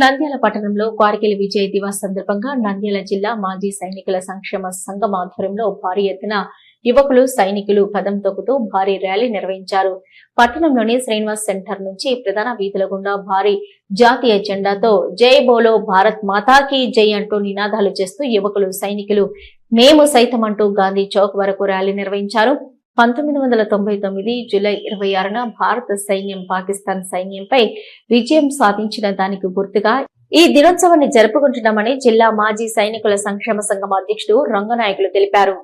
నంద్యాల పట్టణంలో కార్గిల్ విజయ్ దివస్ సందర్భంగా నంద్యాల జిల్లా మాజీ సైనికుల సంక్షేమ సంఘం ఆధ్వర్యంలో భారీ ఎత్తున యువకులు సైనికులు పదం తొక్కుతూ భారీ ర్యాలీ నిర్వహించారు. పట్టణంలోని శ్రీనివాస్ సెంటర్ నుంచి ప్రధాన వీధుల గుండా భారీ జాతీయ జెండాతో జై బోలో భారత్ మాతాకి జై అంటూ నినాదాలు చేస్తూ యువకులు సైనికులు మేము సైతం అంటూ గాంధీ చౌక్ వరకు ర్యాలీ నిర్వహించారు. పంతొమ్మిది వందల తొంభై తొమ్మిది జూలై ఇరవై ఆరున భారత సైన్యం పాకిస్తాన్ సైన్యంపై విజయం సాధించిన దానికి గుర్తుగా ఈ దినోత్సవాన్ని జరుపుకుంటున్నామని జిల్లా మాజీ సైనికుల సంక్షేమ సంఘం అధ్యక్షుడు రంగనాయకులు తెలిపారు.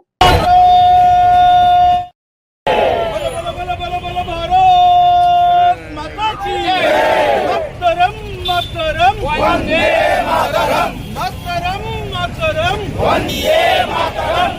వందే మాతరం! మాతరం మాతరం! వందే మాతరం!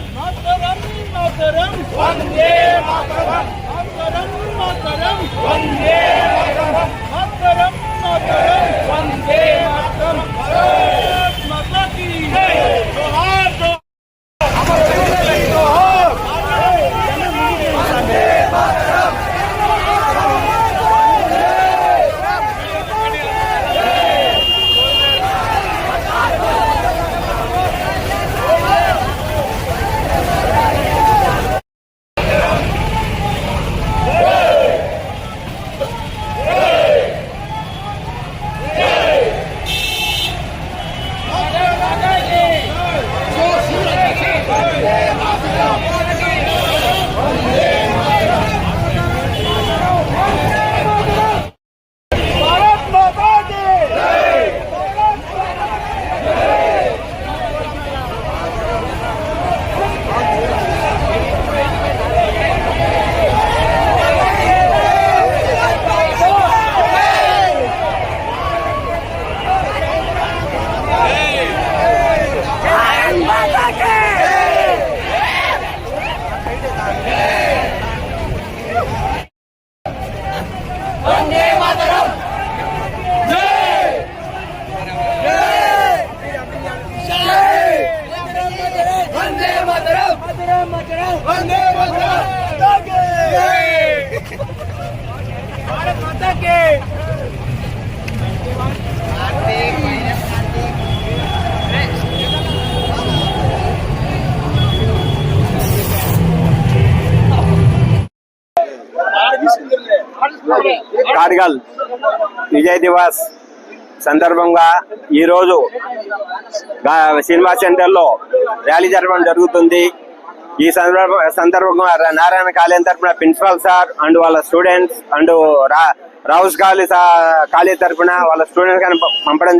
Go! वंदे मातरम। वंदे मातरम। माता की भारत माता की। కార్గల్ విజయ్ దివస్ సందర్భంగా ఈరోజు సినిమా సెంటర్లో ర్యాలీ జరపడం జరుగుతుంది. ఈ సందర్భ సందర్భంగా నారాయణ కాలేజ్ తరపున ప్రిన్సిపల్ సార్ అండ్ వాళ్ళ స్టూడెంట్స్ అండ్ రా- రౌస్ కాలేజ్ కాలేజ్ తరపున వాళ్ళ స్టూడెంట్స్ కానీ పంపడం